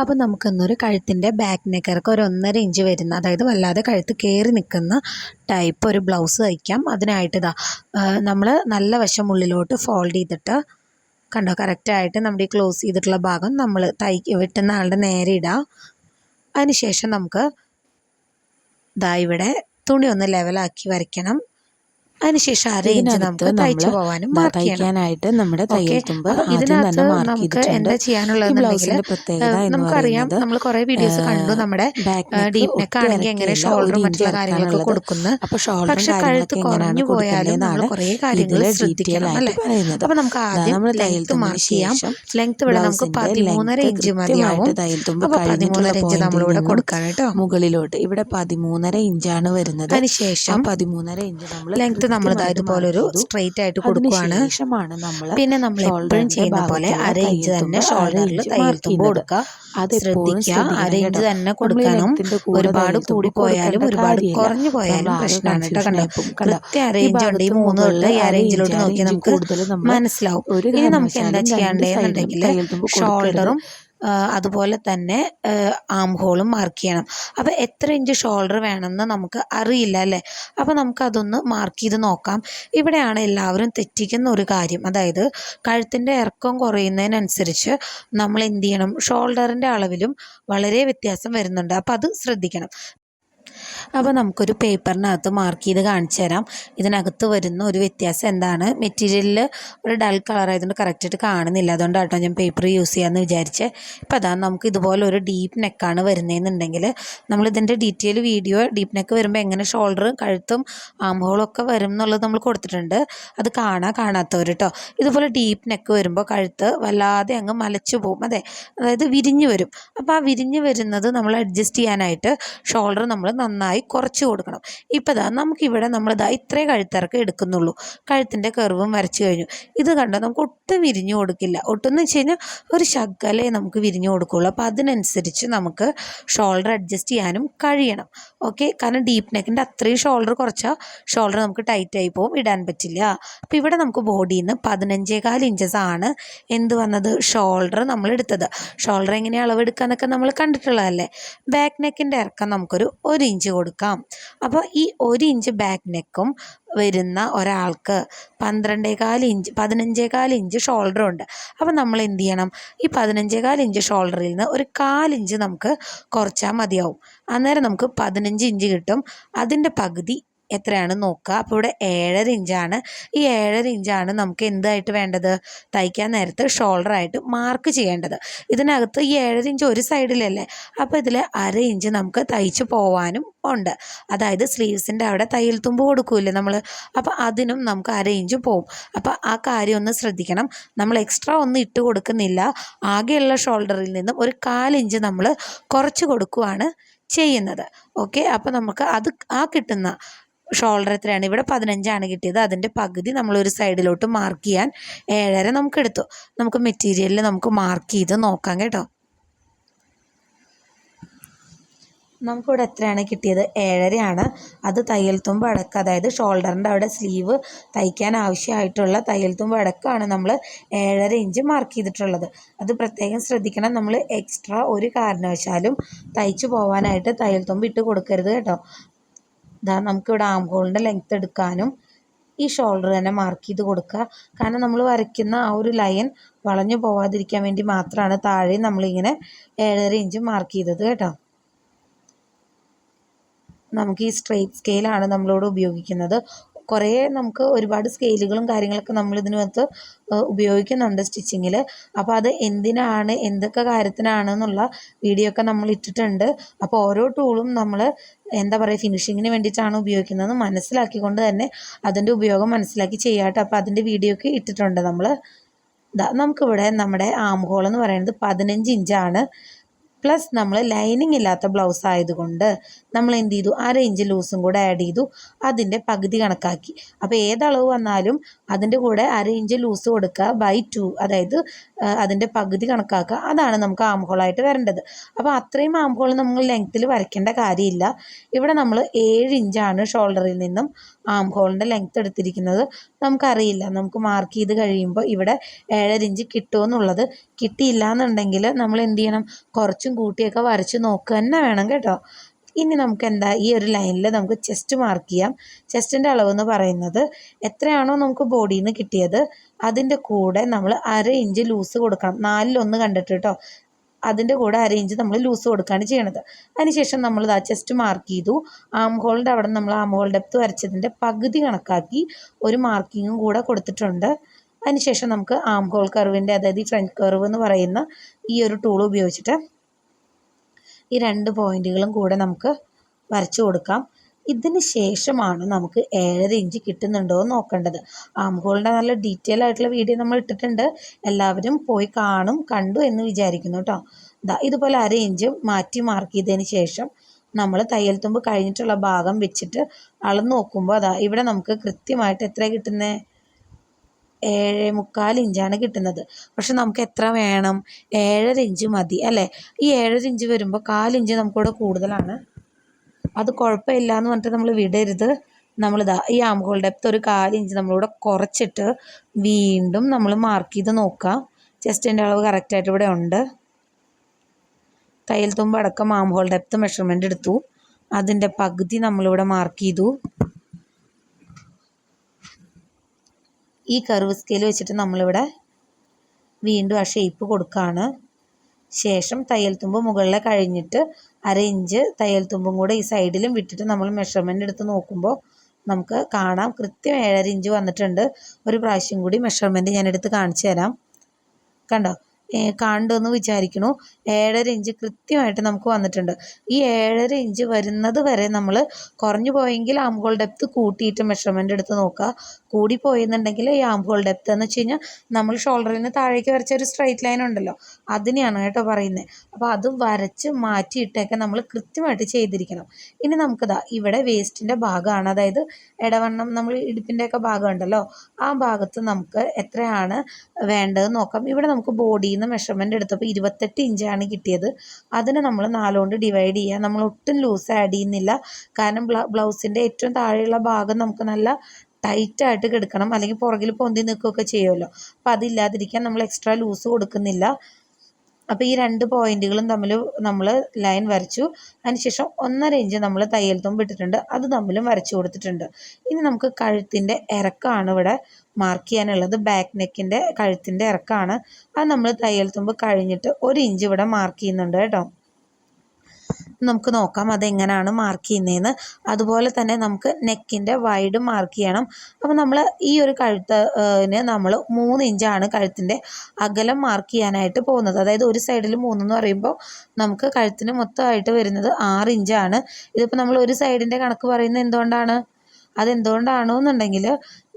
അപ്പോൾ നമുക്കിന്നൊരു കഴുത്തിന്റെ ബാക്ക് നെക്കർക്ക് ഒരു ഒന്നര ഇഞ്ച് വരുന്ന അതായത് വല്ലാതെ കഴുത്ത് കയറി നിൽക്കുന്ന ടൈപ്പ് ഒരു ബ്ലൗസ് തയ്ക്കാം. അതിനായിട്ട് ഇതാ നമ്മൾ നല്ല വശം ഉള്ളിലോട്ട് ഫോൾഡ് ചെയ്തിട്ട് കണ്ടോ? കറക്റ്റായിട്ട് നമ്മുടെ ഈ ക്ലോസ് ചെയ്തിട്ടുള്ള ഭാഗം നമ്മൾ തൈ വെട്ടുന്ന ആളുടെ നേരെ ഇടാം. അതിനുശേഷം നമുക്ക് ഇതാ ഇവിടെ തുണി ഒന്ന് ലെവലാക്കി വരയ്ക്കണം. അതിനുശേഷം അര ഇഞ്ച് നമുക്ക് തയ്ച്ചു പോകാനും തയ്ക്കാനായിട്ട് നമ്മുടെ തയ്യൽ തുമ്പ് ഇതിനകത്ത് നമുക്ക് എന്താ ചെയ്യാനുള്ളതെന്നുണ്ടെങ്കിൽ നമുക്കറിയാം. നമ്മൾ കുറെ വീഡിയോസ് കണ്ടു. നമ്മുടെ ഡീപ്പ് നെക്ക് ആണെങ്കിൽ എങ്ങനെ ഷോൾഡറും മറ്റുള്ള കാര്യങ്ങളൊക്കെ കൊടുക്കുന്നു. പക്ഷെ കഴുത്ത് കുറഞ്ഞു പോയാലും നമ്മൾ കുറെ കാര്യങ്ങൾ ശ്രദ്ധിക്കണം അല്ലേ? അപ്പൊ നമുക്ക് ആദ്യം ലെങ്ത് മാർക്ക് ചെയ്യാം. ലെങ്ത് ഇവിടെ നമുക്ക് പതിമൂന്നര ഇഞ്ച് മതിയാവും. അപ്പൊ പതിമൂന്നര ഇഞ്ച് നമ്മളിവിടെ കൊടുക്കണം കേട്ടോ. മുകളിലോട്ട്. ഇവിടെ പതിമൂന്നര ഇഞ്ചാണ് വരുന്നത്. അതിനുശേഷം പതിമൂന്നര ഇഞ്ച് നമ്മൾ ലെങ്ത് നമ്മൾ ഇതുപോലെ ഒരു സ്ട്രെയിറ്റ് ആയിട്ട് കൊടുക്കുവാണ്. പിന്നെ നമ്മൾ എപ്പോഴും ചെയ്യുന്ന പോലെ അര ഇഞ്ച് തന്നെ ഷോൾഡറിൽ തയ്യൽ കൊടുക്കുക. അത് ശ്രദ്ധിക്കുക. അര ഇഞ്ച് തന്നെ കൊടുക്കാനും ഒരുപാട് കൂടി പോയാലും ഒരുപാട് കുറഞ്ഞു പോയാലും പ്രശ്നമാണ് കേട്ടോ കണ്ടോ? കൃത്യം അര ഇഞ്ച് ഉണ്ട് ഈ മൂന്ന് തൊട്ട് ഈ അര ഇഞ്ചിലോട്ട് നോക്കിയാൽ നമുക്ക് മനസ്സിലാവും. ഇനി നമുക്ക് എന്താ ചെയ്യേണ്ടതെന്നുണ്ടെങ്കിൽ ഷോൾഡറും അതുപോലെ തന്നെ ആം ഹോളും മാർക്ക് ചെയ്യണം. അപ്പോൾ എത്ര ഇഞ്ച് ഷോൾഡർ വേണമെന്ന് നമുക്ക് അറിയില്ല അല്ലേ? അപ്പോൾ നമുക്ക് അതൊന്ന് മാർക്ക് ചെയ്ത് നോക്കാം. ഇവിടെയാണ് എല്ലാവരും തെറ്റിക്കുന്ന ഒരു കാര്യം. അതായത് കഴുത്തിന്റെ ഇറക്കം കുറയുന്നതിനനുസരിച്ച് നമ്മൾ എന്ത് ചെയ്യണം? ഷോൾഡറിന്റെ അളവിലും വളരെ വ്യത്യാസം വരുന്നുണ്ട്. അപ്പോൾ അത് ശ്രദ്ധിക്കണം. അപ്പോൾ നമുക്കൊരു പേപ്പറിനകത്ത് മാർക്ക് ചെയ്ത് കാണിച്ചു തരാം. ഇതിനകത്ത് വരുന്ന ഒരു വ്യത്യാസം എന്താണ്? മെറ്റീരിയലിൽ ഒരു ഡൾ കളർ ആയതുകൊണ്ട് കറക്റ്റായിട്ട് കാണുന്നില്ല. അതുകൊണ്ടാണ് കേട്ടോ ഞാൻ പേപ്പർ യൂസ് ചെയ്യാമെന്ന് വിചാരിച്ചേ. ഇപ്പം അതാണ് നമുക്ക് ഇതുപോലെ ഒരു ഡീപ്പ് നെക്കാണ് വരുന്നതെന്നുണ്ടെങ്കിൽ നമ്മൾ ഇതിന്റെ ഡീറ്റെയിൽ വീഡിയോ ഡീപ്പ് നെക്ക് വരുമ്പോൾ എങ്ങനെ ഷോൾഡറും കഴുത്തും ആം ഹോളും ഒക്കെ വരും എന്നുള്ളത് നമ്മൾ കൊടുത്തിട്ടുണ്ട്. അത് കാണാൻ കാണാത്തവർ കേട്ടോ ഇതുപോലെ ഡീപ്പ് നെക്ക് വരുമ്പോൾ കഴുത്ത് വല്ലാതെ അങ്ങ് മലച്ചു പോകും. അതെ അതായത് വിരിഞ്ഞു വരും. അപ്പോൾ ആ വിരിഞ്ഞു വരുന്നത് നമ്മൾ അഡ്ജസ്റ്റ് ചെയ്യാനായിട്ട് ഷോൾഡർ നമ്മൾ നന്നായി കുറച്ച് കൊടുക്കണം. ഇപ്പോൾ ഇതാ നമുക്കിവിടെ നമ്മളിതാ ഇത്രേ കഴുത്തിറക്കം എടുക്കുന്നുള്ളൂ. കഴുത്തിന്റെ കർവും വരച്ച് കഴിഞ്ഞു. ഇത് കണ്ടോ? നമുക്ക് ഒട്ടും വിരിഞ്ഞു കൊടുക്കില്ല. ഒട്ടും എന്ന് വെച്ച് കഴിഞ്ഞാൽ ഒരു ശകലേ നമുക്ക് വിരിഞ്ഞു കൊടുക്കുള്ളൂ. അപ്പോൾ അതിനനുസരിച്ച് നമുക്ക് ഷോൾഡർ അഡ്ജസ്റ്റ് ചെയ്യാനും കഴിയണം. ഓക്കെ? കാരണം ഡീപ്പ് നെക്കിന്റെ അത്രയും ഷോൾഡർ കുറച്ചാൽ ഷോൾഡർ നമുക്ക് ടൈറ്റായി പോകും ഇടാൻ പറ്റില്ല. അപ്പോൾ ഇവിടെ നമുക്ക് ബോഡിയിൽ നിന്ന് പതിനഞ്ചേകാൽ ഇഞ്ചസ് ആണ് എന്ത് വന്നത്? ഷോൾഡർ നമ്മൾ എടുത്തത്. ഷോൾഡർ എങ്ങനെയാണ് അളവെടുക്കുക എന്നൊക്കെ നമ്മൾ കണ്ടിട്ടുള്ളതല്ലേ? ബാക്ക് നെക്കിന്റെ ഇറക്കം നമുക്കൊരു ഒരു ഇഞ്ച് കൊടുക്കാം. അപ്പോൾ ഈ ഒരു ഇഞ്ച് ബാക്ക് നെക്കും വരുന്ന ഒരാൾക്ക് പന്ത്രണ്ടേകാൽ ഇഞ്ച് പതിനഞ്ചേകാൽ ഇഞ്ച് ഷോൾഡർ ഉണ്ട്. അപ്പോൾ നമ്മൾ എന്ത് ചെയ്യണം? ഈ പതിനഞ്ചേകാൽ ഇഞ്ച് ഷോൾഡറിൽ നിന്ന് ഒരു കാലിഞ്ച് നമുക്ക് കുറച്ചാൽ മതിയാവും. അന്നേരം നമുക്ക് പതിനഞ്ച് ഇഞ്ച് കിട്ടും. അതിന്റെ പകുതി എത്രയാണ് നോക്കുക. അപ്പോൾ ഇവിടെ ഏഴര ഇഞ്ചാണ് ഈ ഏഴര ഇഞ്ചാണ് നമുക്ക് എന്തായിട്ട് വേണ്ടത്? തയ്ക്കാൻ നേരത്ത് ഷോൾഡറായിട്ട് മാർക്ക് ചെയ്യേണ്ടത്. ഇതിനകത്ത് ഈ ഏഴര ഇഞ്ച് ഒരു സൈഡിലല്ലേ അപ്പോൾ ഇതിൽ അര ഇഞ്ച് നമുക്ക് തയ്ച്ച് പോവാനും ഉണ്ട്. അതായത് സ്ലീവ്സിന്റെ അവിടെ തയ്യൽ തുമ്പ് കൊടുക്കൂലേ നമ്മൾ? അപ്പോൾ അതിനും നമുക്ക് അര ഇഞ്ച് പോവും. അപ്പോൾ ആ കാര്യം ഒന്ന് ശ്രദ്ധിക്കണം. നമ്മൾ എക്സ്ട്രാ ഒന്നും ഇട്ട് കൊടുക്കുന്നില്ല. ആകെയുള്ള ഷോൾഡറിൽ നിന്നും ഒരു കാലിഞ്ച് നമ്മൾ കുറച്ച് കൊടുക്കുവാണ് ചെയ്യുന്നത്. ഓക്കെ അപ്പോൾ നമുക്ക് അത് ആ കിട്ടുന്ന ഷോൾഡർ എത്രയാണ്? ഇവിടെ പതിനഞ്ചാണ് കിട്ടിയത്. അതിന്റെ പകുതി നമ്മൾ ഒരു സൈഡിലോട്ട് മാർക്ക് ചെയ്യാൻ ഏഴര നമുക്ക് എടുത്തു. നമുക്ക് മെറ്റീരിയലിൽ നമുക്ക് മാർക്ക് ചെയ്ത് നോക്കാം കേട്ടോ. നമുക്കിവിടെ എത്രയാണ് കിട്ടിയത്? ഏഴരയാണ്. അത് തയ്യൽ തുമ്പ് അടക്കം അതായത് ഷോൾഡറിന്റെ അവിടെ സ്ലീവ് തയ്ക്കാൻ ആവശ്യമായിട്ടുള്ള തയ്യൽ തുമ്പ് അടക്കമാണ് നമ്മൾ ഏഴര ഇഞ്ച് മാർക്ക് ചെയ്തിട്ടുള്ളത്. അത് പ്രത്യേകം ശ്രദ്ധിക്കണം. നമ്മൾ എക്സ്ട്രാ ഒരു കാരണവശാലും തയ്ച്ചു പോകാനായിട്ട് തയ്യൽ തുമ്പ് ഇട്ട് കൊടുക്കരുത് കേട്ടോ. ഇതാ നമുക്കിവിടെ ആം ഹോളിന്റെ ലെങ്ത് എടുക്കാനും ഈ ഷോൾഡർ തന്നെ മാർക്ക് ചെയ്ത് കൊടുക്കുക. കാരണം നമ്മൾ വരയ്ക്കുന്ന ആ ഒരു ലൈൻ വളഞ്ഞു പോവാതിരിക്കാൻ വേണ്ടി മാത്രമാണ് താഴെ നമ്മളിങ്ങനെ ഏഴര ഇഞ്ച് മാർക്ക് ചെയ്തത് കേട്ടോ. നമുക്ക് ഈ സ്ട്രെയിറ്റ് സ്കെയിലാണ് നമ്മളോട് ഉപയോഗിക്കുന്നത്. കുറേ നമുക്ക് ഒരുപാട് സ്കെയിലുകളും കാര്യങ്ങളൊക്കെ നമ്മൾ ഇതിനകത്ത് ഉപയോഗിക്കുന്നുണ്ട് സ്റ്റിച്ചിങ്ങിൽ അപ്പോൾ അത് എന്തിനാണ് എന്തൊക്കെ കാര്യത്തിനാണ് എന്നുള്ള വീഡിയോ ഒക്കെ നമ്മൾ ഇട്ടിട്ടുണ്ട്. അപ്പോൾ ഓരോ ടൂളും നമ്മൾ എന്താ പറയുക ഫിനിഷിങ്ങിന് വേണ്ടിയിട്ടാണ് ഉപയോഗിക്കുന്നത്. മനസ്സിലാക്കിക്കൊണ്ട് തന്നെ അതിന്റെ ഉപയോഗം മനസ്സിലാക്കി ചെയ്യാട്ടോ. അപ്പോൾ അതിന്റെ വീഡിയോ ഒക്കെ ഇട്ടിട്ടുണ്ട് നമ്മൾ നമുക്കിവിടെ നമ്മുടെ ആം എന്ന് പറയുന്നത് പതിനഞ്ച് ഇഞ്ചാണ്. പ്ലസ് നമ്മൾ ലൈനിങ് ഇല്ലാത്ത ബ്ലൗസ് ആയതുകൊണ്ട് നമ്മൾ എന്ത് ചെയ്തു? അര ഇഞ്ച് ലൂസും കൂടെ ആഡ് ചെയ്തു. അതിന്റെ പകുതി കണക്കാക്കി. അപ്പോൾ ഏതളവ് വന്നാലും അതിന്റെ കൂടെ അര ഇഞ്ച് ലൂസ് കൊടുക്കുക ബൈ ടു അതായത് അതിന്റെ പകുതി കണക്കാക്കുക. അതാണ് നമുക്ക് ആം വരേണ്ടത്. അപ്പോൾ അത്രയും ആം ഹോൾ നമ്മൾ ലെങ്ത്തിൽ വരയ്ക്കേണ്ട കാര്യമില്ല. ഇവിടെ നമ്മൾ ഏഴ് ഇഞ്ചാണ് ഷോൾഡറിൽ നിന്നും ആം ഹോളിന്റെ ലെങ്ത് എടുത്തിരിക്കുന്നത് നമുക്കറിയില്ല. നമുക്ക് മാർക്ക് ചെയ്ത് കഴിയുമ്പോൾ ഇവിടെ ഏഴര ഇഞ്ച് കിട്ടുമെന്നുള്ളത് കിട്ടിയില്ല എന്നുണ്ടെങ്കിൽ നമ്മൾ എന്ത് ചെയ്യണം? കുറച്ചും കൂട്ടിയൊക്കെ വരച്ച് നോക്കുക തന്നെ വേണം കേട്ടോ. ഇനി നമുക്ക് എന്താ? ഈ ഒരു ലൈനിൽ നമുക്ക് ചെസ്റ്റ് മാർക്ക് ചെയ്യാം. ചെസ്റ്റിന്റെ അളവ് എന്ന് പറയുന്നത് എത്രയാണോ നമുക്ക് ബോഡിയിൽ നിന്ന് കിട്ടിയത്. അതിന്റെ കൂടെ നമ്മൾ അര ഇഞ്ച് ലൂസ് കൊടുക്കണം. നാലിലൊന്ന് കണ്ടിട്ട് കേട്ടോ. അതിന്റെ കൂടെ അര ഇഞ്ച് നമ്മൾ ലൂസ് കൊടുക്കുകയാണ് ചെയ്യണത്. അതിനുശേഷം നമ്മൾ ആ ചെസ്റ്റ് മാർക്ക് ചെയ്തു. ആം ഹോളിന്റെ അവിടെ നമ്മൾ ആം ഹോൾ ഡെപ്ത് വരച്ചതിന്റെ പകുതി കണക്കാക്കി ഒരു മാർക്കിങ്ങും കൂടെ കൊടുത്തിട്ടുണ്ട്. അതിനുശേഷം നമുക്ക് ആം ഹോൾ കർവിന്റെ അതായത് ഈ ഫ്രണ്ട് കർവ് എന്ന് പറയുന്ന ഈ ഒരു ടൂൾ ഉപയോഗിച്ചിട്ട് ഈ രണ്ട് പോയിന്റുകളും കൂടെ നമുക്ക് വരച്ചു കൊടുക്കാം. ഇതിന് ശേഷമാണ് നമുക്ക് ഏഴര ഇഞ്ച് കിട്ടുന്നുണ്ടോ എന്ന് നോക്കേണ്ടത്. ആം നല്ല ഡീറ്റെയിൽ ആയിട്ടുള്ള വീഡിയോ നമ്മൾ ഇട്ടിട്ടുണ്ട്. എല്ലാവരും പോയി കാണും കണ്ടു എന്ന് വിചാരിക്കുന്നു കേട്ടോ. ഇതുപോലെ അര ഇഞ്ച് മാറ്റി മാർക്ക് ചെയ്തതിന് ശേഷം നമ്മൾ തയ്യൽ തുമ്പ് കഴിഞ്ഞിട്ടുള്ള ഭാഗം വെച്ചിട്ട് അളന്ന് നോക്കുമ്പോൾ അതാ ഇവിടെ നമുക്ക് കൃത്യമായിട്ട് എത്ര കിട്ടുന്നത് ഏഴ് മുക്കാൽ ഇഞ്ചാണ് കിട്ടുന്നത്. പക്ഷെ നമുക്ക് എത്ര വേണം? ഏഴര ഇഞ്ച് മതി അല്ലേ? ഈ ഏഴര ഇഞ്ച് വരുമ്പോൾ കാലിഞ്ച് നമുക്കിവിടെ കൂടുതലാണ്. അത് കുഴപ്പമില്ല എന്ന് പറഞ്ഞിട്ട് നമ്മൾ വിടരുത്. നമ്മളിതാ ഈ ആം ഹോൾ ഡെപ്ത് ഒരു കാലിഞ്ച് നമ്മളിവിടെ കുറച്ചിട്ട് വീണ്ടും നമ്മൾ മാർക്ക് ചെയ്ത് നോക്കുക ചെസ്റ്റിന്റെ അളവ് കറക്റ്റായിട്ട് ഇവിടെ ഉണ്ട്. തയ്യൽ തുമ്പ് അടക്കം ആം ഹോൾ ഡെപ്ത് മെഷർമെന്റ് എടുത്തു. അതിന്റെ പകുതി നമ്മളിവിടെ മാർക്ക് ചെയ്തു. ഈ കർവ് സ്കെയിൽ വെച്ചിട്ട് നമ്മളിവിടെ വീണ്ടും ആ ഷേപ്പ് കൊടുക്കുകയാണ് ശേഷം തയ്യൽ തുമ്പ് മുകളിലെ കഴിഞ്ഞിട്ട് അര ഇഞ്ച് തയ്യൽ തുമ്പും കൂടെ ഈ സൈഡിലും വിട്ടിട്ട് നമ്മൾ മെഷർമെന്റ് എടുത്ത് നോക്കുമ്പോൾ നമുക്ക് കാണാം. കൃത്യം ഏഴര ഇഞ്ച് വന്നിട്ടുണ്ട്. ഒരു പ്രാവശ്യം കൂടി മെഷർമെന്റ് ഞാൻ എടുത്ത് കാണിച്ചു തരാം കണ്ടോ? കാണുമെന്ന് വിചാരിക്കുന്നു ഏഴര ഇഞ്ച് കൃത്യമായിട്ട് നമുക്ക് വന്നിട്ടുണ്ട്. ഈ ഏഴര ഇഞ്ച് വരുന്നത് വരെ നമ്മൾ കുറഞ്ഞു പോയെങ്കിൽ ആം ഹോൾ ഡെപ്ത് കൂട്ടിയിട്ട് മെഷർമെന്റ് എടുത്ത് നോക്കുക കൂടി പോയെന്നുണ്ടെങ്കിൽ ഈ ആം ഹോൾ ഡെപ്ത് എന്ന് വെച്ച് കഴിഞ്ഞാൽ നമ്മൾ ഷോൾഡറിന് താഴേക്ക് വരച്ച ഒരു സ്ട്രൈറ്റ് ലൈൻ ഉണ്ടല്ലോ അതിനെയാണ് കേട്ടോ പറയുന്നത് അപ്പോൾ അത് വരച്ച് മാറ്റിയിട്ടൊക്കെ നമ്മൾ കൃത്യമായിട്ട് ചെയ്തിരിക്കണം. ഇനി നമുക്കിതാ ഇവിടെ വേസ്റ്റിന്റെ ഭാഗമാണ് അതായത് ഇടവണ്ണം നമ്മൾ ഇടുപ്പിന്റെയൊക്കെ ഭാഗമുണ്ടല്ലോ ആ ഭാഗത്ത് നമുക്ക് എത്രയാണ് വേണ്ടതെന്ന് നോക്കാം. ഇവിടെ നമുക്ക് ബോഡിയിൽ നിന്ന് മെഷർമെന്റ് എടുത്തപ്പോൾ ഇരുപത്തെട്ട് ഇഞ്ചാണ് കിട്ടിയത്. അതിനെ നമ്മൾ നാലുകൊണ്ട് ഡിവൈഡ് ചെയ്യുക നമ്മൾ ഒട്ടും ലൂസ് ആഡ് ചെയ്യുന്നില്ല. കാരണം ബ്ലൗസിന്റെ ഏറ്റവും താഴെയുള്ള ഭാഗം നമുക്ക് നല്ല ടൈറ്റായിട്ട് കിടക്കണം. അല്ലെങ്കിൽ പുറകിൽ പൊന്തി നിൽക്കുകയൊക്കെ ചെയ്യുമല്ലോ. അപ്പോൾ അതില്ലാതിരിക്കാൻ നമ്മൾ എക്സ്ട്രാ ലൂസ് കൊടുക്കുന്നില്ല. അപ്പോൾ ഈ രണ്ട് പോയിന്റുകളും തമ്മിൽ നമ്മൾ ലൈൻ വരച്ചു. അതിനുശേഷം ഒന്നര ഇഞ്ച് നമ്മൾ തയ്യൽ ഇട്ടിട്ടുണ്ട്. അത് തമ്മിലും വരച്ചു കൊടുത്തിട്ടുണ്ട്. ഇനി നമുക്ക് കഴുത്തിന്റെ ഇറക്കമാണ് ഇവിടെ മാർക്ക് ചെയ്യാനുള്ളത് ബാക്ക് നെക്കിന്റെ കഴുത്തിന്റെ ഇറക്കമാണ് അത് നമ്മൾ തയ്യൽ തുമ്പ് കഴിഞ്ഞിട്ട് ഒരു ഇഞ്ച് ഇവിടെ മാർക്ക് ചെയ്യുന്നുണ്ട് കേട്ടോ. നമുക്ക് നോക്കാം അതെങ്ങനെയാണ് മാർക്ക് ചെയ്യുന്നതെന്ന്. അതുപോലെ തന്നെ നമുക്ക് നെക്കിന്റെ വൈഡ് മാർക്ക് ചെയ്യണം. അപ്പോൾ നമ്മൾ ഈ ഒരു കഴുത്തിന് നമ്മൾ മൂന്ന് ഇഞ്ചാണ് കഴുത്തിന്റെ അകലം മാർക്ക് ചെയ്യാനായിട്ട് പോകുന്നത്. അതായത് ഒരു സൈഡിൽ മൂന്നെന്ന് പറയുമ്പോൾ നമുക്ക് കഴുത്തിന് മൊത്തമായിട്ട് വരുന്നത് ആറ് ഇഞ്ചാണ് ഇതിപ്പോൾ നമ്മൾ ഒരു സൈഡിന്റെ കണക്ക് പറയുന്നത് എന്തുകൊണ്ടാണ്? അതെന്തുകൊണ്ടാണോ എന്നുണ്ടെങ്കിൽ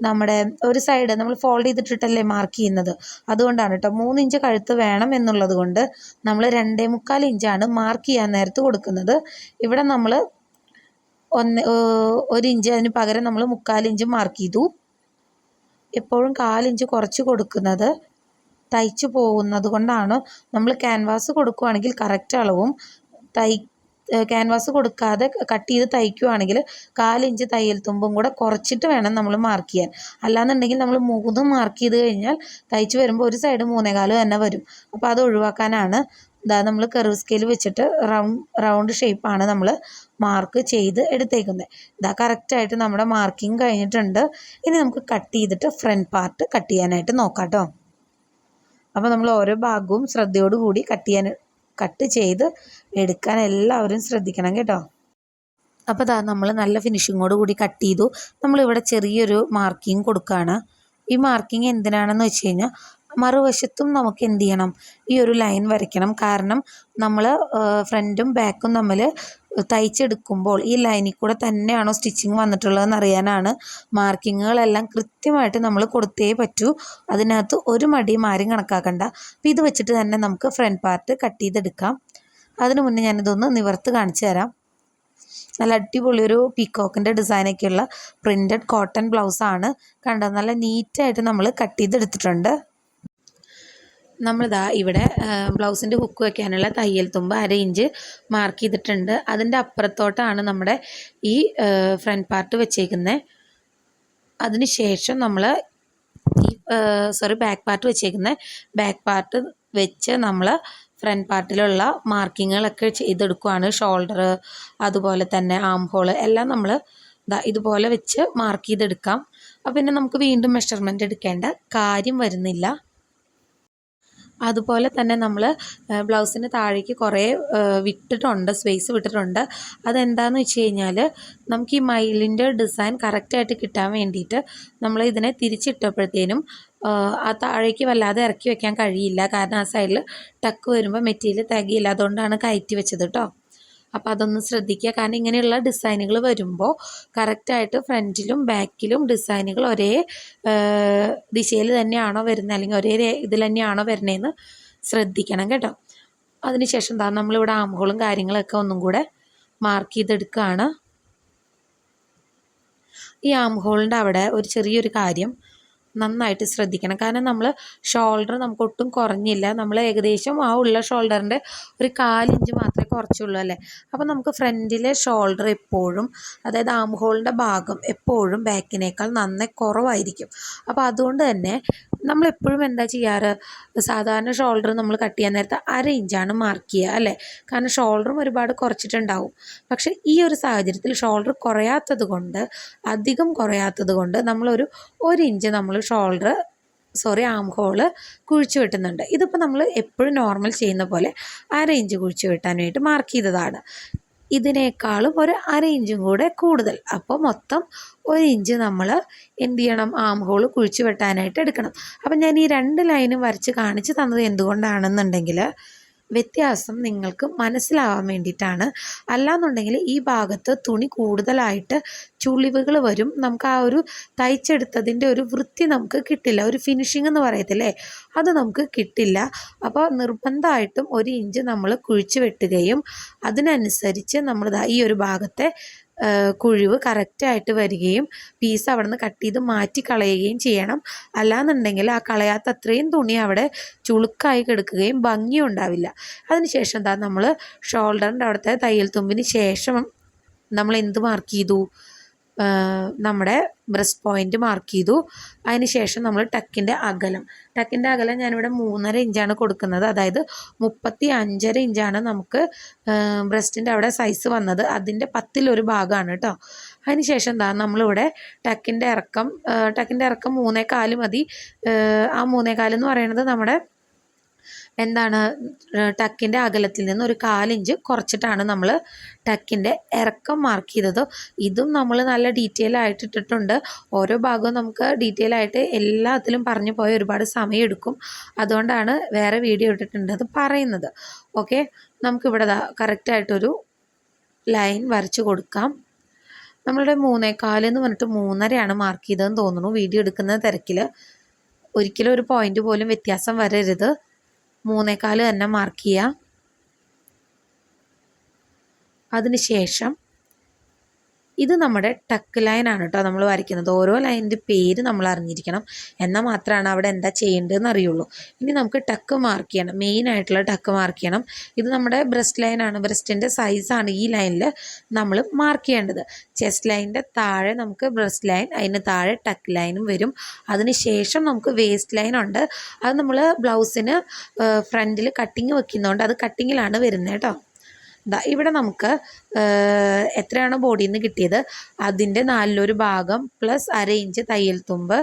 നമ്മുടെ ഒരു സൈഡ് നമ്മൾ ഫോൾഡ് ചെയ്തിട്ടിട്ടല്ലേ മാർക്ക് ചെയ്യുന്നത്. അതുകൊണ്ടാണ് കേട്ടോ മൂന്ന് ഇഞ്ച് കഴുത്ത് വേണം എന്നുള്ളത് കൊണ്ട് നമ്മൾ രണ്ടേ മുക്കാൽ ഇഞ്ചാണ് മാർക്ക് ചെയ്യാൻ നേരത്ത് കൊടുക്കുന്നത്. ഇവിടെ നമ്മൾ ഒന്ന് ഒരു ഇഞ്ച് അതിന് പകരം നമ്മൾ മുക്കാൽ ഇഞ്ച് മാർക്ക് ചെയ്തു. എപ്പോഴും കാലിഞ്ച് കുറച്ച് കൊടുക്കുന്നത് തയ്ച്ചു പോകുന്നത് കൊണ്ടാണ് നമ്മൾ ക്യാൻവാസ് കൊടുക്കുകയാണെങ്കിൽ കറക്റ്റ് അളവും തൈ ക്യാൻവാസ് കൊടുക്കാതെ കട്ട് ചെയ്ത് തയ്ക്കുവാണെങ്കിൽ കാലിഞ്ച് തയ്യൽ തുമ്പും കൂടെ കുറച്ചിട്ട് വേണം നമ്മൾ മാർക്ക് ചെയ്യാൻ. അല്ലാന്നുണ്ടെങ്കിൽ നമ്മൾ മൂന്നും മാർക്ക് ചെയ്ത് കഴിഞ്ഞാൽ തയ്ച്ച് വരുമ്പോൾ ഒരു സൈഡ് മൂന്നേകാൽ തന്നെ വരും. അപ്പോൾ അത് ഒഴിവാക്കാനാണ്. ഇതാ നമ്മൾ കർവ് സ്കെയിൽ വെച്ചിട്ട് റൗണ്ട് റൗണ്ട് ഷേപ്പാണ് നമ്മൾ മാർക്ക് ചെയ്ത് എടുത്തേക്കുന്നത്. ഇതാ കറക്റ്റായിട്ട് നമ്മുടെ മാർക്കിംഗ് കഴിഞ്ഞിട്ടുണ്ട്. ഇനി നമുക്ക് കട്ട് ചെയ്തിട്ട് ഫ്രണ്ട് പാർട്ട് കട്ട് ചെയ്യാനായിട്ട് നോക്കാം കേട്ടോ. അപ്പോൾ നമ്മൾ ഓരോ ഭാഗവും ശ്രദ്ധയോടുകൂടി കട്ട് ചെയ്യാൻ കട്ട് ചെയ്ത് എടുക്കാൻ എല്ലാവരും ശ്രദ്ധിക്കണം കേട്ടോ. അപ്പോൾ ദാ നമ്മൾ നല്ല ഫിനിഷിങ്ങോട് കൂടി കട്ട് ചെയ്തു. നമ്മളിവിടെ ചെറിയൊരു മാർക്കിംഗ് കൊടുക്കുകയാണ് ഈ മാർക്കിംഗ് എന്തിനാണെന്ന് വെച്ച് കഴിഞ്ഞാൽ മറുവശത്തും നമുക്ക് എന്ത് ചെയ്യണം ഈ ഒരു ലൈൻ വരയ്ക്കണം. കാരണം നമ്മൾ ഫ്രണ്ടും ബാക്കും തമ്മിൽ തയ്ച്ചെടുക്കുമ്പോൾ ഈ ലൈനിൽ കൂടെ തന്നെയാണോ സ്റ്റിച്ചിങ് വന്നിട്ടുള്ളതെന്ന് അറിയാനാണ് മാർക്കിങ്ങുകളെല്ലാം കൃത്യമായിട്ട് നമ്മൾ കൊടുത്തേ പറ്റൂ. അതിനകത്ത് ഒരു മടിയും ആരും കണക്കാക്കണ്ട. അപ്പോൾ ഇത് വെച്ചിട്ട് തന്നെ നമുക്ക് ഫ്രണ്ട് പാർട്ട് കട്ട് ചെയ്തെടുക്കാം. അതിനു മുന്നേ ഞാനിതൊന്ന് നിവർത്ത് കാണിച്ചു തരാം. നല്ല അടിപൊളി ഒരു പീക്കോക്കിന്റെ ഡിസൈനൊക്കെയുള്ള പ്രിന്റഡ് കോട്ടൺ ബ്ലൗസാണ് കണ്ടത് നല്ല നീറ്റായിട്ട് നമ്മൾ കട്ട് ചെയ്തെടുത്തിട്ടുണ്ട്. നമ്മളിതാ ഇവിടെ ബ്ലൗസിന്റെ ഹുക്ക് വയ്ക്കാനുള്ള തയ്യൽ തുമ്പ് അര ഇഞ്ച് മാർക്ക് ചെയ്തിട്ടുണ്ട്. അതിന്റെ അപ്പുറത്തോട്ടാണ് നമ്മുടെ ഈ ഫ്രണ്ട് പാർട്ട് വെച്ചേക്കുന്നത് അതിന് ശേഷം നമ്മൾ ഈ സോറി ബാക്ക് പാർട്ട് വെച്ചേക്കുന്ന. ബാക്ക് പാർട്ട് വെച്ച് നമ്മൾ ഫ്രണ്ട് പാർട്ടിലുള്ള മാർക്കിങ്ങുകളൊക്കെ ചെയ്തെടുക്കുവാണ്. ഷോൾഡർ അതുപോലെ തന്നെ ആം ഹോൾ എല്ലാം നമ്മൾ ഇതുപോലെ വെച്ച് മാർക്ക് ചെയ്തെടുക്കാം. അപ്പം പിന്നെ നമുക്ക് വീണ്ടും മെഷർമെന്റ് എടുക്കേണ്ട കാര്യം വരുന്നില്ല. അതുപോലെ തന്നെ നമ്മൾ ബ്ലൗസിന് താഴേക്ക് കുറേ വിട്ടിട്ടുണ്ട് സ്പേസ് വിട്ടിട്ടുണ്ട്. അതെന്താണെന്ന് വെച്ച് കഴിഞ്ഞാൽ നമുക്ക് ഈ മയിലിന്റെ ഡിസൈൻ കറക്റ്റായിട്ട് കിട്ടാൻ വേണ്ടിയിട്ട് നമ്മൾ ഇതിനെ തിരിച്ചിട്ടപ്പോഴത്തേനും ആ താഴേക്ക് വല്ലാതെ ഇറക്കി വെക്കാൻ കഴിയില്ല. കാരണം ആ സൈഡിൽ ടക്ക് വരുമ്പോൾ മെറ്റീരിയൽ തികയില്ല. അതുകൊണ്ടാണ് കയറ്റി വെച്ചത് കേട്ടോ അപ്പോൾ അതൊന്ന് ശ്രദ്ധിക്കുക. കാരണം ഇങ്ങനെയുള്ള ഡിസൈനുകൾ വരുമ്പോൾ കറക്റ്റായിട്ട് ഫ്രണ്ടിലും ബാക്കിലും ഡിസൈനുകൾ ഒരേ ദിശയിൽ തന്നെയാണോ വരുന്നത്? അല്ലെങ്കിൽ ഒരേ ഇതിൽ തന്നെയാണോ വരുന്നതെന്ന് ശ്രദ്ധിക്കണം കേട്ടോ. അതിനുശേഷം എന്താ നമ്മളിവിടെ ആമുകളും കാര്യങ്ങളൊക്കെ ഒന്നും കൂടെ മാർക്ക് ചെയ്തെടുക്കുകയാണ് ഈ ആം അവിടെ ഒരു ചെറിയൊരു കാര്യം. നന്നായിട്ട് ശ്രദ്ധിക്കണം. കാരണം നമ്മൾ ഷോൾഡർ നമുക്ക് ഒട്ടും കുറഞ്ഞില്ല. നമ്മൾ ഏകദേശം ആ ഉള്ള ഷോൾഡറിന്റെ ഒരു കാലിഞ്ച് മാത്രമേ കുറച്ചുള്ളൂ അല്ലേ? അപ്പോൾ നമുക്ക് ഫ്രണ്ടിലെ ഷോൾഡർ എപ്പോഴും അതായത് ആം ഹോളിന്റെ ഭാഗം എപ്പോഴും ബാക്കിനേക്കാൾ നന്നേ കുറവായിരിക്കും. അപ്പോൾ അതുകൊണ്ട് തന്നെ നമ്മൾ എപ്പോഴും എന്താ ചെയ്യാറ്? സാധാരണ ഷോൾഡർ നമ്മൾ കട്ട് ചെയ്യാൻ നേരത്തെ അര ഇഞ്ചാണ് മാർക്ക് ചെയ്യുക അല്ലേ? കാരണം ഷോൾഡറും ഒരുപാട് കുറച്ചിട്ടുണ്ടാവും. പക്ഷെ ഈ ഒരു സാഹചര്യത്തിൽ ഷോൾഡർ കുറയാത്തത് കൊണ്ട് അധികം കുറയാത്തത് കൊണ്ട് നമ്മളൊരു ഒരു ഇഞ്ച് നമ്മൾ ഷോൾഡർ സോറി ആം ഹോൾ കുഴിച്ചു വെട്ടുന്നുണ്ട്. ഇതിപ്പോൾ നമ്മൾ എപ്പോഴും നോർമൽ ചെയ്യുന്ന പോലെ അര ഇഞ്ച് കുഴിച്ചു വെട്ടാനായിട്ട് മാർക്ക് ചെയ്തതാണ്. ഇതിനേക്കാളും ഒരു അര ഇഞ്ചും കൂടെ കൂടുതൽ. അപ്പോൾ മൊത്തം ഒരു ഇഞ്ച് നമ്മൾ എന്ത് ചെയ്യണം? ആം ഹോൾ കുഴിച്ചു വെട്ടാനായിട്ട് എടുക്കണം. അപ്പം ഞാൻ ഈ രണ്ട് ലൈനും വരച്ച് കാണിച്ച് തന്നത് എന്തുകൊണ്ടാണെന്നുണ്ടെങ്കിൽ വ്യത്യാസം നിങ്ങൾക്ക് മനസ്സിലാവാൻ വേണ്ടിയിട്ടാണ്. അല്ലാന്നുണ്ടെങ്കിൽ ഈ ഭാഗത്ത് തുണി കൂടുതലായിട്ട് ചുളിവുകൾ വരും. നമുക്ക് ആ ഒരു തയ്ച്ചെടുത്തതിന്റെ ഒരു വൃത്തി നമുക്ക് കിട്ടില്ല. ഒരു ഫിനിഷിംഗ് എന്ന് പറയത്തില്ലേ? അത് നമുക്ക് കിട്ടില്ല. അപ്പോൾ നിർബന്ധമായിട്ടും ഒരു ഇഞ്ച് നമ്മൾ കുഴിച്ചു വെട്ടുകയും അതിനനുസരിച്ച് നമ്മൾ ഈ ഒരു ഭാഗത്തെ കുഴിവ് കറക്റ്റായിട്ട് വരികയും പീസ് അവിടെ നിന്ന് കട്ട് ചെയ്ത് മാറ്റി കളയുകയും ചെയ്യണം. അല്ലാന്നുണ്ടെങ്കിൽ ആ കളയാത്ത അത്രയും തുണി അവിടെ ചുളുക്കായി കിടക്കുകയും ഭംഗിയും ഉണ്ടാവില്ല. അതിനുശേഷം എന്താ നമ്മൾ ഷോൾഡറിന്റെ അവിടുത്തെ തയ്യൽ തുമ്പിന് ശേഷം നമ്മൾ എന്ത് മാർക്ക് ചെയ്തു? നമ്മുടെ ബ്രസ്റ്റ് പോയിന്റ് മാർക്ക് ചെയ്തു. അതിന് ശേഷം നമ്മൾ ടക്കിന്റെ അകലം. ടക്കിന്റെ അകലം ഞാനിവിടെ മൂന്നര ഇഞ്ചാണ് കൊടുക്കുന്നത്. അതായത് മുപ്പത്തി അഞ്ചര ഇഞ്ചാണ് നമുക്ക് ബ്രസ്റ്റിന്റെ അവിടെ സൈസ് വന്നത്. അതിന്റെ പത്തിലൊരു ഭാഗമാണ് കേട്ടോ. അതിന് ശേഷം എന്താ നമ്മളിവിടെ ടക്കിന്റെ ഇറക്കം ടക്കിന്റെ ഇറക്കം മൂന്നേകാൽ മതി. ആ, ആ മൂന്നേകാൽ എന്ന് പറയുന്നത് നമ്മുടെ എന്താണ് ടക്കിന്റെ അകലത്തിൽ നിന്ന് ഒരു കാലിഞ്ച് കുറച്ചിട്ടാണ് നമ്മൾ ടക്കിന്റെ ഇറക്കം മാർക്ക് ചെയ്തത്. ഇതും നമ്മൾ നല്ല ഡീറ്റെയിൽ ആയിട്ട് ഇട്ടിട്ടുണ്ട്. ഓരോ ഭാഗവും നമുക്ക് ഡീറ്റെയിൽ ആയിട്ട് എല്ലാത്തിലും പറഞ്ഞു പോയ ഒരുപാട് സമയം എടുക്കും അതുകൊണ്ടാണ് വേറെ വീഡിയോ ഇട്ടിട്ടുണ്ട് അത് പറയുന്നത്. ഓക്കെ നമുക്കിവിടെ കറക്റ്റായിട്ടൊരു ലൈൻ വരച്ച് കൊടുക്കാം. നമ്മളുടെ മൂന്നേകാൽ എന്ന് പറഞ്ഞിട്ട് മൂന്നരയാണ് മാർക്ക് ചെയ്തതെന്ന് തോന്നുന്നു. വീഡിയോ എടുക്കുന്ന തിരക്കിൽ ഒരിക്കലും ഒരു പോയിന്റ് പോലും വ്യത്യാസം വരരുത്. മൂന്നേകാൽ തന്നെ മാർക്ക് ചെയ്യുക അതിനുശേഷം ഇത് നമ്മുടെ ടക്ക് ലൈൻ ആണ് കേട്ടോ നമ്മൾ വരയ്ക്കുന്നത്. ഓരോ ലൈനിന്റെ പേര് നമ്മൾ അറിഞ്ഞിരിക്കണം. എന്നാൽ മാത്രമാണ് അവിടെ എന്താ ചെയ്യേണ്ടതെന്ന് അറിയുള്ളൂ. ഇനി നമുക്ക് ടക്ക് മാർക്ക് ചെയ്യണം. മെയിൻ ആയിട്ടുള്ള ടക്ക് മാർക്ക് ചെയ്യണം. ഇത് നമ്മുടെ ബ്രസ്റ്റ് ലൈനാണ് ബ്രസ്റ്റിന്റെ സൈസാണ് ഈ ലൈനിൽ നമ്മൾ മാർക്ക് ചെയ്യേണ്ടത്. ചെസ്റ്റ് ലൈനിന്റെ താഴെ നമുക്ക് ബ്രസ്റ്റ് ലൈൻ അതിന് താഴെ ടക്ക് ലൈനും വരും. അതിനുശേഷം നമുക്ക് വേസ്റ്റ് ലൈൻ ഉണ്ട്. അത് നമ്മൾ ബ്ലൗസിന് ഫ്രണ്ടിൽ കട്ടിങ് വെക്കുന്നതുകൊണ്ട് അത് കട്ടിങ്ങിലാണ് വരുന്നത് കേട്ടോ ഇവിടെ നമുക്ക് എത്രയാണോ ബോഡിയിൽ നിന്ന് കിട്ടിയത്? അതിന്റെ നാലിലൊരു ഭാഗം പ്ലസ് അര ഇഞ്ച് തയ്യൽ തുമ്പ്.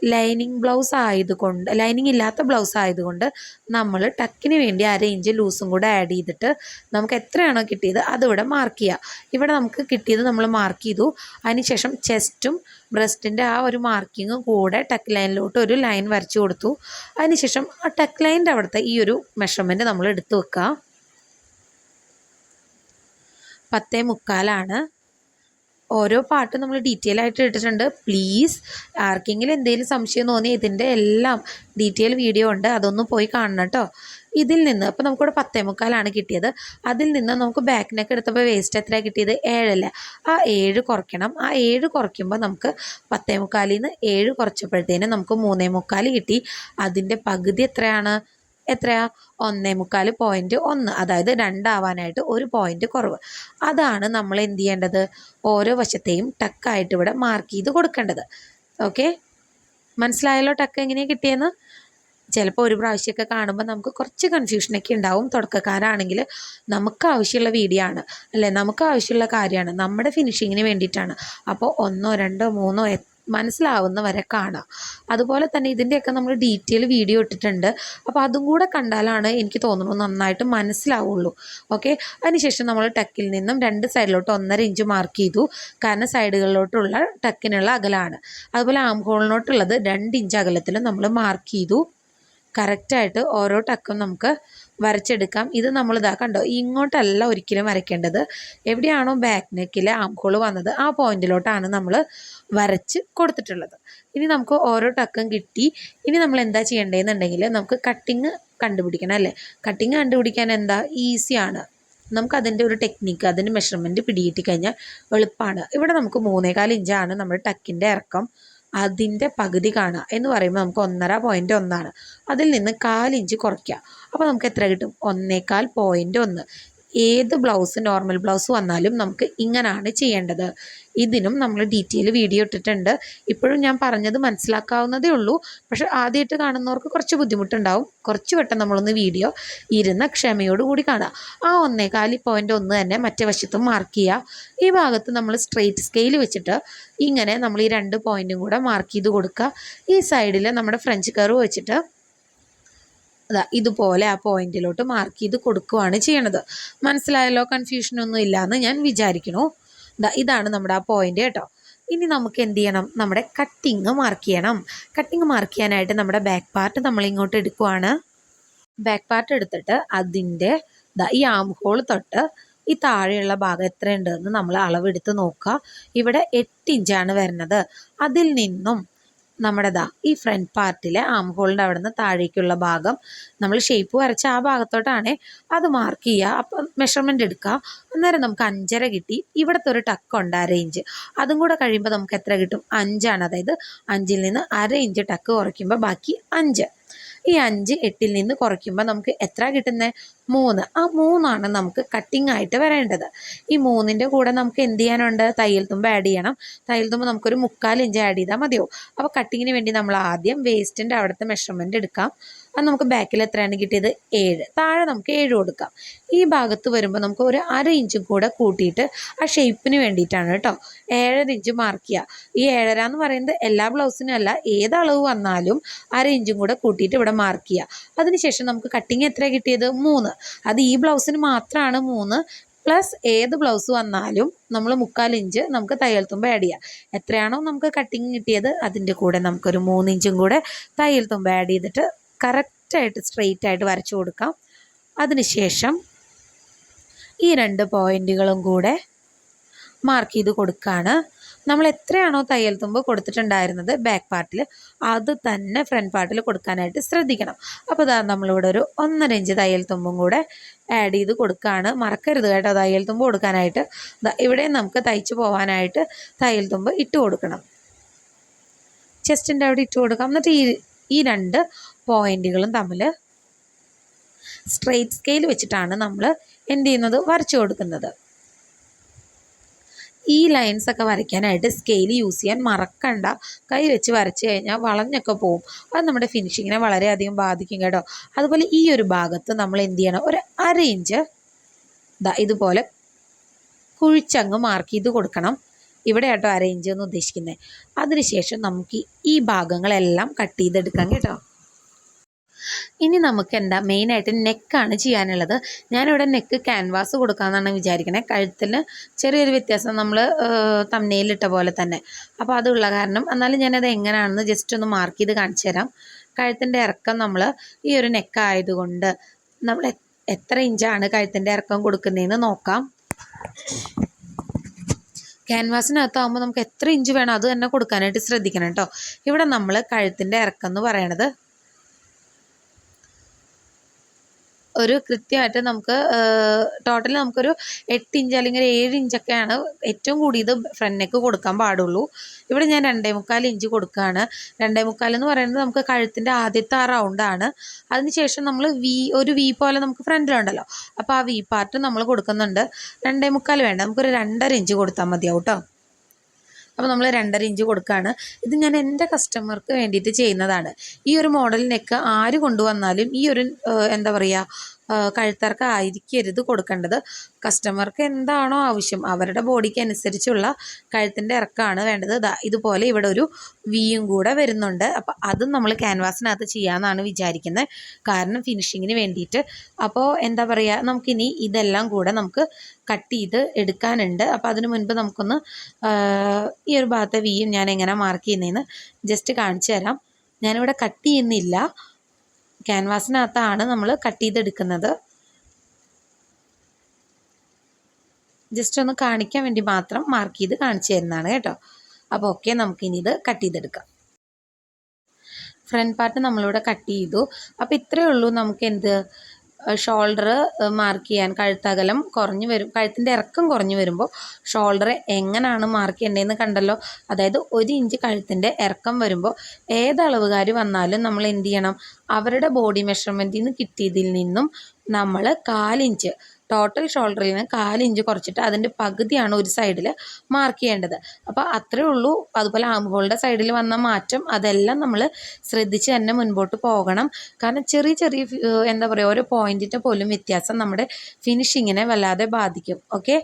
ലൈനിങ് ബ്ലൗസ് ആയതുകൊണ്ട് ലൈനിങ് ഇല്ലാത്ത ബ്ലൗസ് ആയതുകൊണ്ട് നമ്മൾ ടക്കിന് വേണ്ടി അര ഇഞ്ച് ലൂസും കൂടെ ആഡ് ചെയ്തിട്ട് നമുക്ക് എത്രയാണോ കിട്ടിയത് അതിവിടെ മാർക്ക് ചെയ്യുക ഇവിടെ നമുക്ക് കിട്ടിയത് നമ്മൾ മാർക്ക് ചെയ്തു. അതിനുശേഷം ചെസ്റ്റും ബ്രസ്റ്റിന്റെ ആ ഒരു മാർക്കിങ്ങും കൂടെ ടക്ക് ലൈനിലോട്ട് ഒരു ലൈൻ വരച്ചു കൊടുത്തു. അതിനുശേഷം ആ ടക്ക് ലൈനിന്റെ അവിടുത്തെ ഈ ഒരു മെഷർമെന്റ് നമ്മൾ എടുത്ത് വെക്കുക പത്തേ മുക്കാലാണ്. ഓരോ പാട്ടും നമ്മൾ ഡീറ്റെയിൽ ആയിട്ട് ഇട്ടിട്ടുണ്ട്. പ്ലീസ് ആർക്കെങ്കിലും എന്തെങ്കിലും സംശയം തോന്നി ഇതിന്റെ എല്ലാം ഡീറ്റെയിൽ വീഡിയോ ഉണ്ട്. അതൊന്ന് പോയി കാണണം കേട്ടോ ഇതിൽ നിന്ന് അപ്പോൾ നമുക്കിവിടെ പത്തേ മുക്കാലാണ് കിട്ടിയത്. അതിൽ നിന്ന് നമുക്ക് ബാക്ക് നെക്ക് എടുത്തപ്പോൾ വേസ്റ്റ് എത്ര കിട്ടിയത്? ഏഴല്ല. ആ ഏഴ് കുറയ്ക്കണം. ആ ഏഴ് കുറയ്ക്കുമ്പോൾ നമുക്ക് പത്തേ മുക്കാലിൽ നിന്ന് ഏഴ് കുറച്ചപ്പോഴത്തേനും നമുക്ക് മൂന്നേ മുക്കാൽ കിട്ടി. അതിന്റെ പകുതി എത്രയാണ്? എത്രയാ? ഒന്നേ മുക്കാൽ പോയിന്റ് ഒന്ന്. അതായത് രണ്ടാവാനായിട്ട് ഒരു പോയിന്റ് കുറവ്. അതാണ് നമ്മൾ എന്ത് ചെയ്യേണ്ടത്? ഓരോ വശത്തെയും ടക്കായിട്ട് ഇവിടെ മാർക്ക് ചെയ്ത് കൊടുക്കേണ്ടത്. ഓക്കെ മനസ്സിലായല്ലോ ടക്ക് എങ്ങനെയാണ് കിട്ടിയെന്ന്? ചിലപ്പോൾ ഒരു പ്രാവശ്യമൊക്കെ കാണുമ്പോൾ നമുക്ക് കുറച്ച് കൺഫ്യൂഷനൊക്കെ ഉണ്ടാവും. തുടക്കക്കാരാണെങ്കിൽ നമുക്ക് ആവശ്യമുള്ള വീഡിയോ ആണ്. അല്ലേ? നമുക്ക് ആവശ്യമുള്ള കാര്യമാണ്. നമ്മുടെ ഫിനിഷിങ്ങിന് വേണ്ടിയിട്ടാണ്. അപ്പോൾ ഒന്നോ രണ്ടോ മൂന്നോ മനസ്സിലാവുന്ന വരെ കാണാം. അതുപോലെ തന്നെ ഇതിന്റെയൊക്കെ നമ്മൾ ഡീറ്റെയിൽ വീഡിയോ ഇട്ടിട്ടുണ്ട്. അപ്പോൾ അതും കൂടെ കണ്ടാലാണ് എനിക്ക് തോന്നുന്നു നന്നായിട്ട് മനസ്സിലാവുള്ളൂ. ഓക്കെ അതിനുശേഷം നമ്മൾ ടക്കിൽ നിന്നും രണ്ട് സൈഡിലോട്ട് ഒന്നര ഇഞ്ച് മാർക്ക് ചെയ്തു. കാരണം സൈഡുകളിലോട്ടുള്ള ടക്കിനുള്ള അകലാണ്. അതുപോലെ ആം ഹോളിനോട്ടുള്ളത് രണ്ട് ഇഞ്ച് അകലത്തിൽ നമ്മൾ മാർക്ക് ചെയ്തു. കറക്റ്റായിട്ട് ഓരോ ടക്കും നമുക്ക് വരച്ചെടുക്കാം. ഇത് നമ്മൾ ഇതാ കണ്ടോ ഇങ്ങോട്ടല്ല ഒരിക്കലും വരയ്ക്കേണ്ടത്. എവിടെയാണോ ബാക്ക് നെക്കിൽ ആംഹോൾ വന്നത് ആ പോയിന്റിലോട്ടാണ് നമ്മൾ വരച്ച് കൊടുത്തിട്ടുള്ളത്. ഇനി നമുക്ക് ഓരോ ടക്കും കിട്ടി. ഇനി നമ്മൾ എന്താ ചെയ്യേണ്ടതെന്നുണ്ടെങ്കിൽ നമുക്ക് കട്ടിങ് കണ്ടുപിടിക്കണം അല്ലേ? കട്ടിങ് കണ്ടുപിടിക്കാൻ എന്താ? ഈസിയാണ് നമുക്ക് അതിന്റെ ഒരു ടെക്നിക്ക് അതിന്റെ മെഷർമെന്റ് പിടിയിട്ട് കഴിഞ്ഞാൽ എളുപ്പമാണ് ഇവിടെ നമുക്ക് മൂന്നേകാൽ ഇഞ്ചാണ് നമ്മുടെ ടക്കിന്റെ ഇറക്കം. അതിന്റെ പകുതി കാണുക എന്ന് പറയുമ്പോൾ നമുക്ക് ഒന്നര പോയിന്റ് ഒന്നാണ്. അതിൽ നിന്ന് കാലിഞ്ച് കുറയ്ക്കുക. അപ്പോൾ നമുക്ക് എത്ര കിട്ടും? ഒന്നേകാൽ പോയിന്റ് ഒന്ന്. ഏത് ബ്ലൗസ് നോർമൽ ബ്ലൗസ് വന്നാലും നമുക്ക് ഇങ്ങനെയാണ് ചെയ്യേണ്ടത്. ഇതിനും നമ്മൾ ഡീറ്റെയിൽ വീഡിയോ ഇട്ടിട്ടുണ്ട്. ഇപ്പോഴും ഞാൻ പറഞ്ഞത് മനസ്സിലാക്കാവുന്നതേ ഉള്ളൂ. പക്ഷെ ആദ്യമായിട്ട് കാണുന്നവർക്ക് കുറച്ച് ബുദ്ധിമുട്ടുണ്ടാവും. കുറച്ച് വട്ടം നമ്മളൊന്ന് വീഡിയോ ഇരുന്ന ക്ഷമയോടുകൂടി കാണുക. ആ ഒന്നേകാലി പോയിന്റ് ഒന്ന് തന്നെ മറ്റേ വശത്തും മാർക്ക് ചെയ്യുക. ഈ ഭാഗത്ത് നമ്മൾ സ്ട്രെയിറ്റ് സ്കെയിൽ വെച്ചിട്ട് ഇങ്ങനെ നമ്മൾ ഈ രണ്ട് പോയിന്റും കൂടെ മാർക്ക് ചെയ്ത് കൊടുക്കുക. ഈ സൈഡിൽ നമ്മുടെ ഫ്രഞ്ച് കർവ് വെച്ചിട്ട് അതാ ഇതുപോലെ ആ പോയിന്റിലോട്ട് മാർക്ക് ചെയ്ത് കൊടുക്കുകയാണ് ചെയ്യണത്. മനസ്സിലായല്ലോ? കൺഫ്യൂഷനൊന്നും ഇല്ലയെന്ന് ഞാൻ വിചാരിക്കണു ഇതാണ് നമ്മുടെ ആ പോയിന്റ് കേട്ടോ. ഇനി നമുക്ക് എന്ത് ചെയ്യണം? നമ്മുടെ കട്ടിങ് മാർക്ക് ചെയ്യണം. കട്ടിങ് മാർക്ക് ചെയ്യാനായിട്ട് നമ്മുടെ ബാക്ക് പാർട്ട് നമ്മൾ ഇങ്ങോട്ട് എടുക്കുവാണ്. ബാക്ക് പാർട്ട് എടുത്തിട്ട് അതിന്റെ ഈ ആം ഹോൾ തൊട്ട് ഈ താഴെയുള്ള ഭാഗം എത്രയുണ്ടെന്ന് നമ്മൾ അളവെടുത്ത് നോക്കുക. ഇവിടെ എട്ട് ഇഞ്ചാണ് വരുന്നത്. അതിൽ നിന്നും നമ്മുടെ ദാ ഈ ഫ്രണ്ട് പാർട്ടിലെ ആം ഹോളിന്റെ അവിടെ നിന്ന് താഴേക്കുള്ള ഭാഗം നമ്മൾ ഷേപ്പ് വരച്ച ആ ഭാഗത്തോട്ടാണ് അത് മാർക്ക് ചെയ്യുക. അപ്പം മെഷർമെന്റ് എടുക്കുക. അന്നേരം നമുക്ക് അഞ്ചര കിട്ടി. ഇവിടുത്തെ ഒരു ടക്ക് ഉണ്ട് അര ഇഞ്ച് അതും കൂടെ കഴിയുമ്പോൾ നമുക്ക് എത്ര കിട്ടും? അഞ്ചാണ്. അതായത് അഞ്ചിൽ നിന്ന് അര ഇഞ്ച് ടക്ക് കുറയ്ക്കുമ്പോൾ ബാക്കി അഞ്ച്. ഈ അഞ്ച് എട്ടിൽ നിന്ന് കുറയ്ക്കുമ്പോൾ നമുക്ക് എത്ര കിട്ടുന്നത് മൂന്ന്. ആ മൂന്നാണ് നമുക്ക് കട്ടിംഗ് ആയിട്ട് വരേണ്ടത്. ഈ മൂന്നിന്റെ കൂടെ നമുക്ക് എന്ത് ചെയ്യാനുണ്ട്? തയ്യൽ തുമ്പ് ആഡ് ചെയ്യണം. തയ്യൽ തുമ്പ് നമുക്കൊരു മുക്കാൽ ഇഞ്ച് ആഡ് ചെയ്താൽ മതിയാവും. അപ്പോൾ കട്ടിങ്ങിന് വേണ്ടി നമ്മൾ ആദ്യം വേസ്റ്റിന്റെ അവിടുത്തെ മെഷർമെന്റ് എടുക്കാം. അത് നമുക്ക് ബാക്കിൽ എത്രയാണ് കിട്ടിയത്? ഏഴ്. താഴെ നമുക്ക് ഏഴ് കൊടുക്കാം. ഈ ഭാഗത്ത് വരുമ്പോൾ നമുക്ക് ഒരു അര ഇഞ്ചും കൂടെ കൂട്ടിയിട്ട് ആ ഷേപ്പിന് വേണ്ടിയിട്ടാണ് കേട്ടോ. ഏഴര ഇഞ്ച് മാർക്ക് ചെയ്യുക ഈ ഏഴര എന്ന് പറയുന്നത് എല്ലാ ബ്ലൗസിനും അല്ല ഏത് അളവ് വന്നാലും അര ഇഞ്ചും കൂടെ കൂട്ടിയിട്ട് ഇവിടെ മാർക്ക് ചെയ്യുക അതിനുശേഷം നമുക്ക് കട്ടിങ് എത്ര കിട്ടിയത്? മൂന്ന്. അത് ഈ ബ്ലൗസിന് മാത്രമാണ് മൂന്ന്. പ്ലസ് ഏത് ബ്ലൗസ് വന്നാലും നമ്മൾ മുക്കാൽ ഇഞ്ച് നമുക്ക് തയ്യൽ തുമ്പ് ആഡ് ചെയ്യാം. എത്രയാണോ നമുക്ക് കട്ടിങ് കിട്ടിയത് അതിന്റെ കൂടെ നമുക്കൊരു മൂന്നിഞ്ചും കൂടെ തയ്യൽ തുമ്പ് ആഡ് ചെയ്തിട്ട് കറക്റ്റായിട്ട് സ്ട്രെയിറ്റ് ആയിട്ട് വരച്ചു കൊടുക്കാം. അതിനുശേഷം ഈ രണ്ട് പോയിന്റുകളും കൂടെ മാർക്ക് ചെയ്ത് കൊടുക്കുകയാണ് നമ്മൾ എത്രയാണോ തയ്യൽ തുമ്പ് കൊടുത്തിട്ടുണ്ടായിരുന്നത് ബാക്ക് പാർട്ടിൽ അത് തന്നെ ഫ്രണ്ട് പാർട്ടിൽ കൊടുക്കാനായിട്ട് ശ്രദ്ധിക്കണം. അപ്പോൾ ഇതാ നമ്മളിവിടെ ഒരു ഒന്നര ഇഞ്ച് തയ്യൽ തുമ്പും കൂടെ ആഡ് ചെയ്ത് കൊടുക്കുകയാണ് മറക്കരുത് കേട്ടോ തയ്യൽ തുമ്പ് കൊടുക്കാനായിട്ട്. ഇവിടെ നമുക്ക് തയ്ച്ച് പോകാനായിട്ട് തയ്യൽ തുമ്പ് ഇട്ട് കൊടുക്കണം. ചെസ്റ്റിന്റെ അവിടെ ഇട്ട് കൊടുക്കാം. എന്നിട്ട് ഈ ഈ രണ്ട് പോയിന്റുകളും തമ്മിൽ സ്ട്രെയിറ്റ് സ്കെയിൽ വെച്ചിട്ടാണ് നമ്മൾ എന്ത് ചെയ്യുന്നത്? വരച്ചു കൊടുക്കുന്നത്. ഈ ലൈൻസ് ഒക്കെ വരയ്ക്കാനായിട്ട് സ്കെയിൽ യൂസ് ചെയ്യാൻ മറക്കണ്ട. കൈ വെച്ച് വരച്ച് കഴിഞ്ഞാൽ വളഞ്ഞൊക്കെ പോവും. അത് നമ്മുടെ ഫിനിഷിങ്ങിനെ വളരെയധികം ബാധിക്കും കേട്ടോ. അതുപോലെ ഈ ഒരു ഭാഗത്ത് നമ്മൾ എന്ത് ചെയ്യണം? ഒരു അര ഇഞ്ച് ഇതുപോലെ കുഴിച്ചങ്ങ് മാർക്ക് ചെയ്ത് കൊടുക്കണം. ഇവിടെ കേട്ടോ അര ഇഞ്ച് എന്ന് ഉദ്ദേശിക്കുന്നത് അതിനുശേഷം നമുക്ക് ഈ ഭാഗങ്ങളെല്ലാം കട്ട് ചെയ്തെടുക്കാം കേട്ടോ. ഇനി നമുക്ക് എന്താ മെയിനായിട്ട് നെക്കാണ് ചെയ്യാനുള്ളത്. ഞാനിവിടെ നെക്ക് ക്യാൻവാസ് കൊടുക്കാമെന്നാണ് വിചാരിക്കണേ. കഴുത്തിന് ചെറിയൊരു വ്യത്യാസം നമ്മൾ തമ്മനയിലിട്ട പോലെ തന്നെ. അപ്പോൾ അതുള്ള കാരണം. എന്നാലും ഞാനത് എങ്ങനെയാണെന്ന് ജസ്റ്റ് ഒന്ന് മാർക്ക് ചെയ്ത് കാണിച്ചു തരാം. കഴുത്തിന്റെ ഇറക്കം നമ്മൾ ഈ ഒരു നെക്കായതുകൊണ്ട് നമ്മൾ എത്ര ഇഞ്ചാണ് കഴുത്തിന്റെ ഇറക്കം കൊടുക്കുന്നതെന്ന് നോക്കാം. ക്യാൻവാസിനകത്താകുമ്പോൾ നമുക്ക് എത്ര ഇഞ്ച് വേണം അത് തന്നെ കൊടുക്കാനായിട്ട് ശ്രദ്ധിക്കണം കേട്ടോ. ഇവിടെ നമ്മൾ കഴുത്തിന്റെ ഇറക്കം എന്ന് പറയണത് ഒരു കൃത്യമായിട്ട് നമുക്ക് ടോട്ടൽ നമുക്കൊരു എട്ട് ഇഞ്ച് അല്ലെങ്കിൽ ഒരു ഏഴ് ഇഞ്ചൊക്കെയാണ് ഏറ്റവും കൂടിയത് ഫ്രണ്ട് കൊടുക്കാൻ പാടുള്ളൂ. ഇവിടെ ഞാൻ രണ്ടേ മുക്കാൽ ഇഞ്ച് കൊടുക്കുകയാണ്. രണ്ടേ മുക്കാൽ എന്ന് പറയുന്നത് നമുക്ക് കഴുത്തിന്റെ ആദ്യത്തെ ആ റൗണ്ടാണ് അതിനുശേഷം നമ്മൾ വി ഒരു വി പോലെ നമുക്ക് ഫ്രണ്ടിലുണ്ടല്ലോ അപ്പോൾ ആ വി പാർട്ട് നമ്മൾ കൊടുക്കുന്നുണ്ട്. രണ്ടേ മുക്കാൽ വേണ്ട. നമുക്കൊരു രണ്ടര ഇഞ്ച് കൊടുത്താൽ മതിയാവും കേട്ടോ അപ്പോൾ നമ്മൾ രണ്ടര ഇഞ്ച് കൊടുക്കുകയാണ് ഇത് ഞാൻ എന്റെ കസ്റ്റമർക്ക് വേണ്ടിയിട്ട് ചെയ്യുന്നതാണ്. ഈ ഒരു മോഡലിനൊക്കെ ആര് കൊണ്ടുവന്നാലും ഈ ഒരു എന്താ പറയുക കഴുത്തറക്കം ആയിരിക്കരുത് കൊടുക്കേണ്ടത്. കസ്റ്റമർക്ക് എന്താണോ ആവശ്യം അവരുടെ ബോഡിക്ക് അനുസരിച്ചുള്ള കഴുത്തിന്റെ ഇറക്കമാണ് വേണ്ടത്. ഇതുപോലെ ഇവിടെ ഒരു വിയും കൂടെ വരുന്നുണ്ട്. അപ്പോൾ അതും നമ്മൾ ക്യാൻവാസിനകത്ത് ചെയ്യാമെന്നാണ് വിചാരിക്കുന്നത് കാരണം ഫിനിഷിങ്ങിന് വേണ്ടിയിട്ട്. അപ്പോൾ എന്താ പറയുക നമുക്കിനി ഇതെല്ലാം കൂടെ നമുക്ക് കട്ട് ചെയ്ത് എടുക്കാനുണ്ട്. അപ്പോൾ അതിനു മുൻപ് നമുക്കൊന്ന് ഈ ഒരു ഭാഗത്തെ വിയും ഞാൻ എങ്ങനെ മാർക്ക് ചെയ്യുന്നതെന്ന് ജസ്റ്റ് കാണിച്ചു തരാം. ഞാനിവിടെ കട്ട് ചെയ്യുന്നില്ല. ക്യാൻവാസിനകത്താണ് നമ്മൾ കട്ട് ചെയ്തെടുക്കുന്നത്. ജസ്റ്റ് ഒന്ന് കാണിക്കാൻ വേണ്ടി മാത്രം മാർക്ക് ചെയ്ത് കാണിച്ചു തരുന്നതാണ് കേട്ടോ. അപ്പോൾ ഓക്കെ നമുക്കിനി ഇത് കട്ട് ചെയ്തെടുക്കാം. ഫ്രണ്ട് പാർട്ട് നമ്മളിവിടെ കട്ട് ചെയ്തു. അപ്പോൾ ഇത്രയേ ഉള്ളൂ. നമുക്ക് എന്ത് ഷോൾഡർ മാർക്ക് ചെയ്യാൻ കഴുത്തകലം കുറഞ്ഞു വരും. കഴുത്തിന്റെ ഇറക്കം കുറഞ്ഞു വരുമ്പോൾ ഷോൾഡർ എങ്ങനെയാണ് മാർക്ക് ചെയ്യേണ്ടതെന്ന് കണ്ടല്ലോ. അതായത് ഒരു ഇഞ്ച് കഴുത്തിന്റെ ഇറക്കം വരുമ്പോൾ ഏത് വന്നാലും നമ്മൾ എന്ത് ചെയ്യണം? അവരുടെ ബോഡി മെഷർമെന്റിൽ നിന്ന് കിട്ടിയതിൽ നിന്നും നമ്മൾ കാലിഞ്ച് ടോട്ടൽ ഷോൾഡറിൽ നിന്ന് കാലിഞ്ച് കുറച്ചിട്ട് അതിന്റെ പകുതിയാണ് ഒരു സൈഡിൽ മാർക്ക് ചെയ്യേണ്ടത്. അപ്പോൾ അത്രേ ഉള്ളൂ. അതുപോലെ ആംഹോളുടെ സൈഡിൽ വന്ന മാറ്റം അതെല്ലാം നമ്മൾ ശ്രദ്ധിച്ച് തന്നെ മുൻപോട്ട് പോകണം. കാരണം ചെറിയ ചെറിയ എന്താ പറയുക ഓരോ പോയിന്റിന്റെ പോലും വ്യത്യാസം നമ്മുടെ ഫിനിഷിങ്ങിനെ വല്ലാതെ ബാധിക്കും. ഓക്കെ